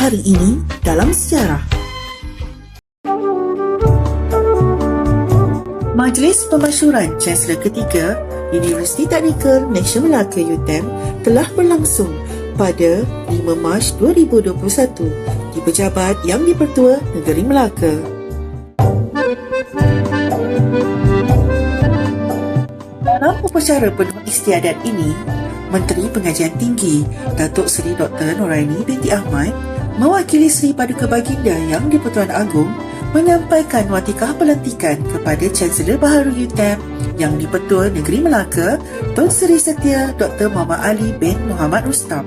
hari ini dalam sejarah. Majlis Pemasyuran Chancellor ketiga Universiti Teknikal Malaysia Melaka UTM telah berlangsung pada 5 Mac 2021 di Pejabat Yang di-Pertua Negeri Melaka. Dalam upacara penuh istiadat ini, Menteri Pengajian Tinggi Datuk Seri Dr. Noraini binti Ahmad mewakili Seri Paduka Baginda Yang di-Pertuan Agong menyampaikan watikah pelantikan kepada Chancellor Baharu UTM Yang di-Pertua Negeri Melaka Tun Seri Setia Dr. Muhammad Ali bin Muhammad Rustam.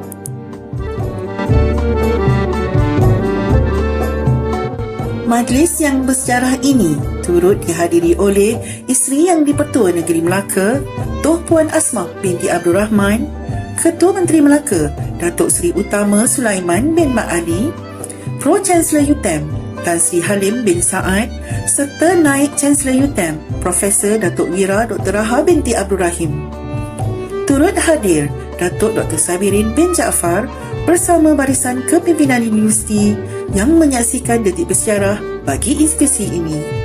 Majlis yang bersejarah ini turut dihadiri oleh isteri yang di-Pertua Negeri Melaka, Tuh Puan Asmah binti Abdul Rahman, Ketua Menteri Melaka, Datuk Seri Utama Sulaiman bin Mak Ali, Pro Chancellor UTM, Tan Sri Halim bin Saad, serta Naib Chancellor UTM, Profesor Datuk Wira Dr. Raha binti Abdul Rahim. Turut hadir Datuk Dr. Sabirin bin Jaafar bersama barisan kepimpinan universiti yang menyaksikan detik bersejarah bagi institusi ini.